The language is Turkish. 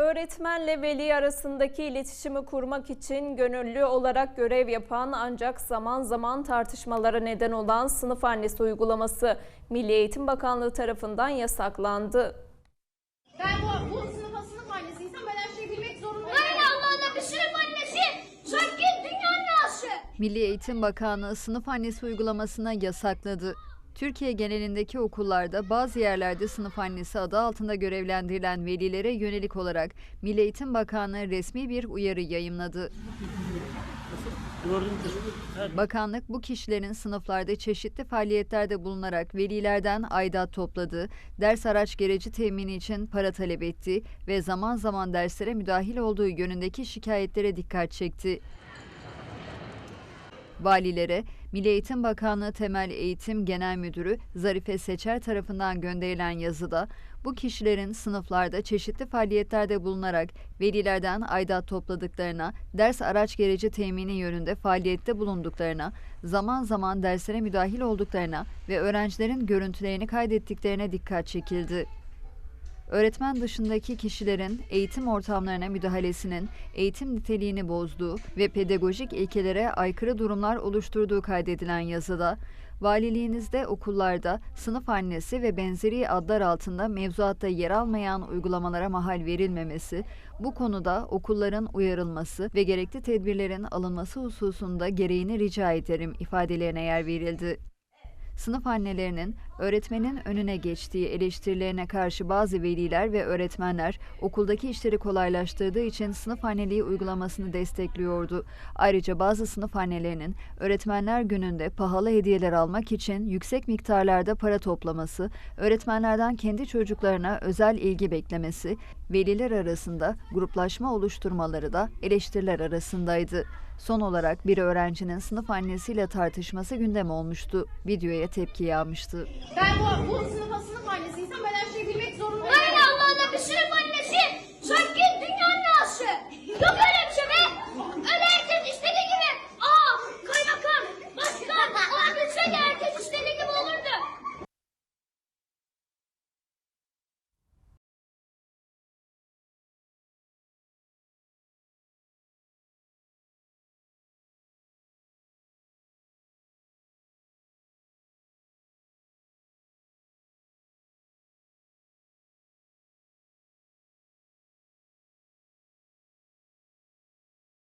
Öğretmenle veli arasındaki iletişimi kurmak için gönüllü olarak görev yapan ancak zaman zaman tartışmalara neden olan sınıf annesi uygulaması Milli Eğitim Bakanlığı tarafından yasaklandı. Ben bu, bu sınıfa sınıf annesiysem ben her şeyi bilmek zorundayım. Hayır Allah Allah bir sınıf annesi. Sanki dünya anası. Milli Eğitim Bakanlığı sınıf annesi uygulamasına yasakladı. Türkiye genelindeki okullarda bazı yerlerde sınıf annesi adı altında görevlendirilen velilere yönelik olarak Milli Eğitim Bakanlığı resmi bir uyarı yayımladı. Bakanlık bu kişilerin sınıflarda çeşitli faaliyetlerde bulunarak velilerden aidat topladığı, ders araç gereci temini için para talep ettiği ve zaman zaman derslere müdahil olduğu yönündeki şikayetlere dikkat çekti. Valilere Milli Eğitim Bakanlığı Temel Eğitim Genel Müdürü Zarife Seçer tarafından gönderilen yazıda bu kişilerin sınıflarda çeşitli faaliyetlerde bulunarak velilerden aidat topladıklarına, ders araç gereci temini yönünde faaliyette bulunduklarına, zaman zaman derslere müdahil olduklarına ve öğrencilerin görüntülerini kaydettiklerine dikkat çekildi öğretmen dışındaki kişilerin eğitim ortamlarına müdahalesinin eğitim niteliğini bozduğu ve pedagojik ilkelere aykırı durumlar oluşturduğu kaydedilen yazıda, valiliğinizde okullarda sınıf annesi ve benzeri adlar altında mevzuatta yer almayan uygulamalara mahal verilmemesi, bu konuda okulların uyarılması ve gerekli tedbirlerin alınması hususunda gereğini rica ederim ifadelerine yer verildi. Sınıf annelerinin öğretmenin önüne geçtiği eleştirilerine karşı bazı veliler ve öğretmenler okuldaki işleri kolaylaştırdığı için sınıf anneliği uygulamasını destekliyordu. Ayrıca bazı sınıf annelerinin öğretmenler gününde pahalı hediyeler almak için yüksek miktarlarda para toplaması, öğretmenlerden kendi çocuklarına özel ilgi beklemesi, veliler arasında gruplaşma oluşturmaları da eleştiriler arasındaydı. Son olarak bir öğrencinin sınıf annesiyle tartışması gündem olmuştu. Videoya tepki yağmıştı. Ben bu, bu sınıfa